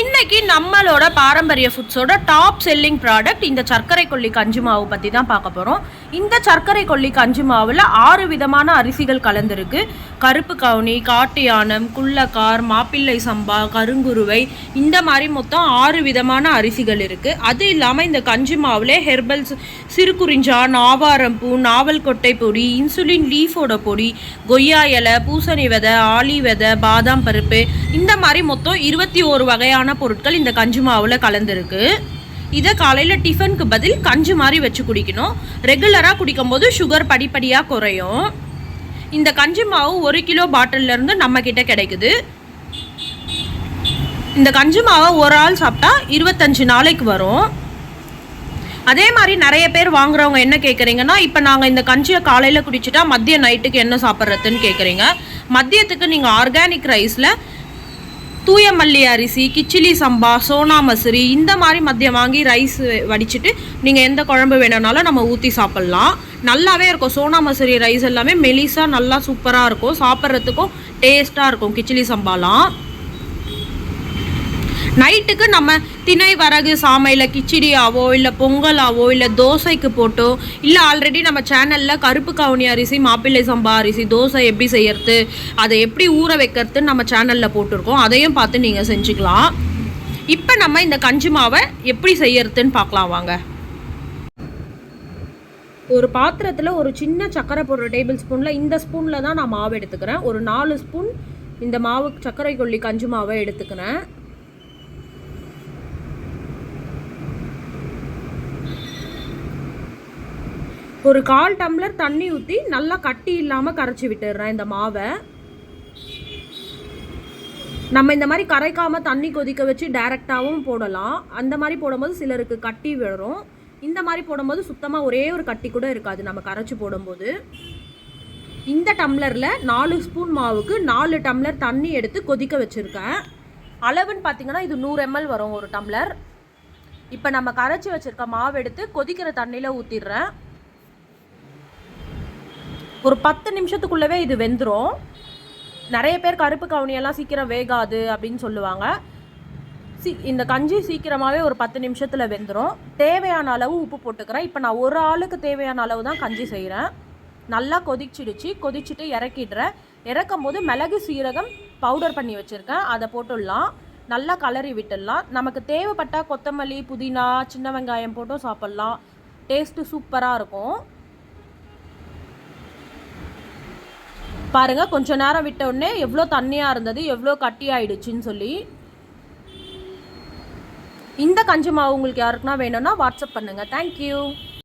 இன்னைக்கு நம்மளோட பாரம்பரிய ஃபுட்ஸோட டாப் செல்லிங் ப்ராடக்ட் இந்த சர்க்கரை கொல்லி கஞ்சி மாவு பற்றி தான் பார்க்க போகிறோம் இந்த சர்க்கரை கொல்லி கஞ்சி மாவில் ஆறு விதமான அரிசிகள் கலந்துருக்கு. கருப்பு கவுனி காட்டு யானம் குள்ளக்கார் மாப்பிள்ளை சம்பா கருங்குருவை இந்த மாதிரி மொத்தம் ஆறு விதமான அரிசிகள் இருக்குது அது இல்லாமல் இந்த கஞ்சி மாவுல ஹெர்பல்ஸ் சிறுகுறிஞ்சா நாவாரம்பூ நாவல் கொட்டை பொடி இன்சுலின் லீஃபோட பொடி கொய்யா இலை பூசணி விதை ஆலி விதை பாதாம் பருப்பு இந்த மாதிரி மொத்தம் இருபத்தி ஒரு வகையான பொருட்கள் இந்த கஞ்சி மாவில் கலந்துருக்கு. இதை காலையில் டிஃபனுக்கு பதில் கஞ்சி மாதிரி வச்சு குடிக்கணும். ரெகுலராக குடிக்கும்போது சுகர் படிப்படியாக குறையும். இந்த கஞ்சி மாவு ஒரு கிலோ பாட்டிலேருந்து நம்மக்கிட்ட கிடைக்குது. இந்த கஞ்சி மாவை ஒரு ஆள் சாப்பிட்டா இருபத்தஞ்சி நாளைக்கு வரும். அதே மாதிரி நிறைய பேர் வாங்குறவங்க என்ன கேட்குறீங்கன்னா இப்போ நாங்கள் இந்த கஞ்சியை காலையில் குடிச்சிட்டா மதிய நைட்டுக்கு என்ன சாப்பிட்றதுன்னு கேட்குறீங்க மதியத்துக்கு நீங்கள் ஆர்கானிக் ரைஸில் தூய மல்லி அரிசி கிச்சிலி சம்பா சோனா மசூரி இந்த மாதிரி மதியம் வாங்கி ரைஸ் வடிச்சிட்டு நீங்கள் எந்த குழம்பு வேணும்னாலும் நம்ம ஊற்றி சாப்பிட்லாம். நல்லாவே இருக்கும். சோனா மசூரி ரைஸ் எல்லாமே மெலிசாக நல்லா சூப்பராக இருக்கும். சாப்பிட்றதுக்கும் டேஸ்ட்டாக இருக்கும். கிச்சிலி சம்பாலாம். நைட்டுக்கு நம்ம திணை வரகு சாமையில் கிச்சடியாவோ இல்லை பொங்கலாவோ இல்லை தோசைக்கு போட்டோ இல்லை ஆல்ரெடி நம்ம சேனலில் கருப்பு கவுனி அரிசி மாப்பிள்ளை சம்பா அரிசி தோசை எப்படி செய்யறது அதை எப்படி ஊற வைக்கிறதுன்னு நம்ம சேனலில் போட்டிருக்கோம். அதையும் பார்த்து நீங்கள் செஞ்சுக்கலாம். இப்போ நம்ம இந்த கஞ்சி மாவை எப்படி செய்யறதுன்னு பார்க்கலாம் வாங்க. ஒரு பாத்திரத்தில் ஒரு சின்ன சக்கரை போடுற டேபிள் ஸ்பூனில் இந்த ஸ்பூனில் தான் நான் மாவு எடுத்துக்கிறேன். ஒரு நாலு ஸ்பூன் இந்த மாவு சர்க்கரை கொல்லி கஞ்சி மாவை எடுத்துக்கிறேன். ஒரு கால் டம்ளர் தண்ணி ஊற்றி நல்லா கட்டி இல்லாமல் கரைச்சி விட்டுடுறேன் இந்த மாவை. நம்ம இந்த மாதிரி கரைக்காமல் தண்ணி கொதிக்க வச்சு டைரெக்டாகவும் போடலாம். அந்த மாதிரி போடும்போது சிலருக்கு கட்டி விழும் இந்த மாதிரி போடும்போது சுத்தமாக ஒரே ஒரு கட்டி கூட இருக்காது நம்ம கரைச்சி போடும்போது. இந்த டம்ளரில் நாலு ஸ்பூன் மாவுக்கு நாலு டம்ளர் தண்ணி எடுத்து கொதிக்க வச்சுருக்கேன். அளவுன்னு பார்த்தீங்கன்னா இது நூறு எம்எல் வரும் ஒரு டம்ளர். இப்போ நம்ம கரைச்சி வச்சுருக்க மாவு எடுத்து கொதிக்கிற தண்ணியில் ஊற்றிடுறேன் ஒரு பத்து நிமிஷத்துக்குள்ளவே இது வெந்துடும் நிறைய பேர் கருப்பு கவுனியெல்லாம் சீக்கிரம் வேகாது அப்படின்னு சொல்லுவாங்க. சீ இந்த கஞ்சி சீக்கிரமாகவே ஒரு பத்து நிமிஷத்தில் வெந்துடும் தேவையான அளவு உப்பு போட்டுக்கிறேன். இப்போ நான் ஒரு ஆளுக்கு தேவையான அளவு தான் கஞ்சி செய்கிறேன் நல்லா கொதிச்சிடுச்சு. கொதிச்சுட்டு இறக்கிடுறேன். இறக்கும் போது மிளகு சீரகம் பவுடர் பண்ணி வச்சுருக்கேன். அதை போட்டுடலாம். நல்லா கலரி விட்டுடலாம். நமக்கு தேவைப்பட்டால் கொத்தமல்லி புதினா சின்ன வெங்காயம் போட்டும் சாப்பிட்லாம். டேஸ்ட்டு சூப்பராக இருக்கும். பாருங்க கொஞ்சம் நேரம் விட்ட உடனே எவ்வளோ தண்ணியாக இருந்தது எவ்வளோ கட்டி ஆயிடுச்சுன்னு சொல்லி. இந்த கஞ்சி மாவு உங்களுக்கு யாருக்குன்னா வேணும்னா வாட்ஸ்அப் பண்ணுங்கள் தேங்க்யூ